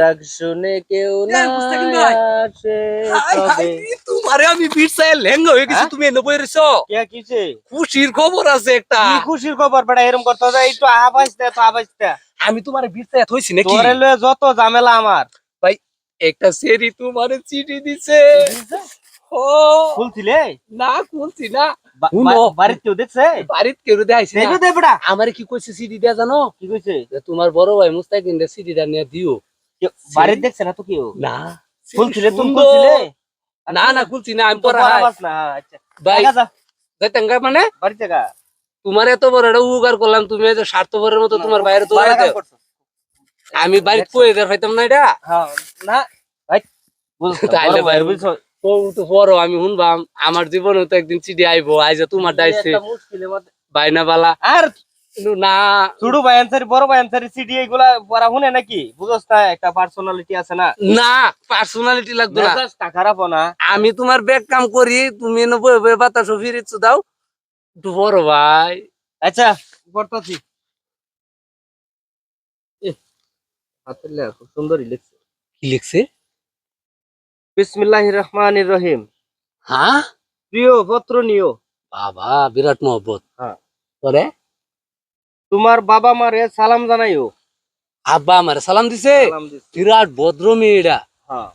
ডাক শুনে কেউ না আসে তবে। তোমারে আমি হয়ে গেছি হ্যাঁ? তুমি এনে বই রয়েছো? কে কিছে খুশির খবর আছে একটা। কি খুশির খবর বেটা? এরকম করতে যায় একটু আবাস দে তো আবাস দে আমি তোমার চাই হইছি নাকি? তোরে লয়ে যত ঝামেলা আমার। ভাই একটা সেরি তোমারে চিঠি দিছে। ও। খুলছিলে? না খুলছি না। না। আমারে কি কইছে সিডি দেয়া জানো? কি কইছে? তোমার বড় ভাই মুস্তাকিন রে সিডিটা নিয়ে দিও। বাড়িতে দেখছে না তো কেউ না খুলছিলে তুমি। খুলছিলে না না খুলছি না আমি আবাস না আচ্ছা ভাই দেখা মানে বাড়িতে গা তোমার এত বড় একটা উপকার করলাম তুমি যে স্বার্থপরের মতো তোমার বাইরে তো আমি বাড়িতে কই দের হইতাম না এটা না তাইলে ভাই, বুঝছ তো বড় আমি শুনবাম আমার জীবনে তো একদিন চিঠি আইবো আইজা তোমার একটা বাইনা বালা আর না। ছোট বড় সিডি এগুলা পড়া নাকি? বুঝছ না একটা পার্সোনালিটি আছে না। না পার্সোনালিটি না। মেজাজটা খারাপ না। আমি তোমার ব্যাগ কাম করি তুমি এনে বয়ে বয়ে বাতাস ফিরিচ্ছ দাও। বড় ভাই। আচ্ছা পড়তাছি। হাতের লেখা খুব সুন্দরই লিখছে। কি লিখছে? বিসমিল্লাহির রহমানির রহিম। হ্যাঁ? প্রিয় পত্র নিও। বাবা বিরাট মহব্বত। হ্যাঁ। পরে? তোমার বাবা মারে সালাম জানাইও। আব্বা আমার সালাম দিছে? বিরাট ভদ্র মেয়েটা। হ্যাঁ।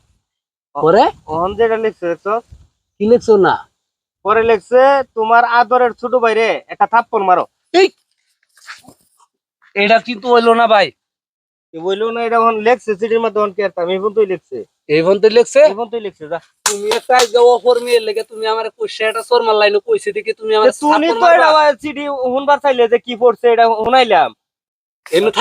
পরে? ওহন যেটা লিখছে কি লিখছো না? পরে লিখছে তোমার আদরের ছোট ভাইরে একটা থাপ্পড় মারো। এটা কিন্তু হইল না ভাই। কি বলল না এটা লিখছে চিঠির মধ্যে ওহন কি আমি পর্যন্তই লিখছে। এই ফোন লিখছে? এই পর্যন্তই লিখছে যা। তুমি একটা আজকে অফর মেয়ের লেগে তুমি আমার কইছে এটা সরমার লাইনে কইছে দেখি তুমি আমার তুমি তো এটা চিঠি শুনবার চাইলে যে কি পড়ছে এটা এমনি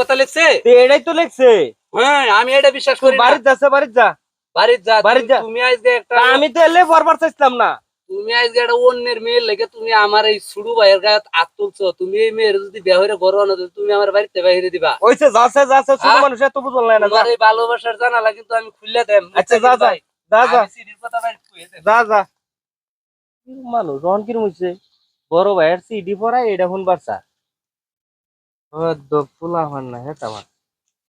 কথা লিখছে? এটাই তো লিখছে। হ্যাঁ আমি এটা বিশ্বাস করি। যাচ্ছে বাড়িতে যা বাড়ির যা। বাড়ির যা। তুমি আজকে একটা আমি তো এলে বারবার চাইছিলাম না। তুমি আজকে একটা অন্যের মেয়ের লেগে তুমি আমার এই সুড়ু ভাইয়ের গায়ে হাত তুলছো। তুমি এই মেয়ের যদি বিয়ে হইরে ঘর আনো তুমি আমার বাড়িতে বাইরে দিবা। ওইসে যাচ্ছে যাচ্ছে ছোট হ্যাঁ? মানুষ এত বুঝল না যা। তোমার এই ভালোবাসার জানালা কিন্তু আমি খুললে দেম আচ্ছা, যা, যা। যা যা। সিঁড়ির কথা বাইরে কইয়ে দেম। যা যা। মানুষ রহন কিরম হইছে? বড় ভাইয়ের সিডি পড়াই এটা শুনবার চা। ফুলা হন না হেতা আমার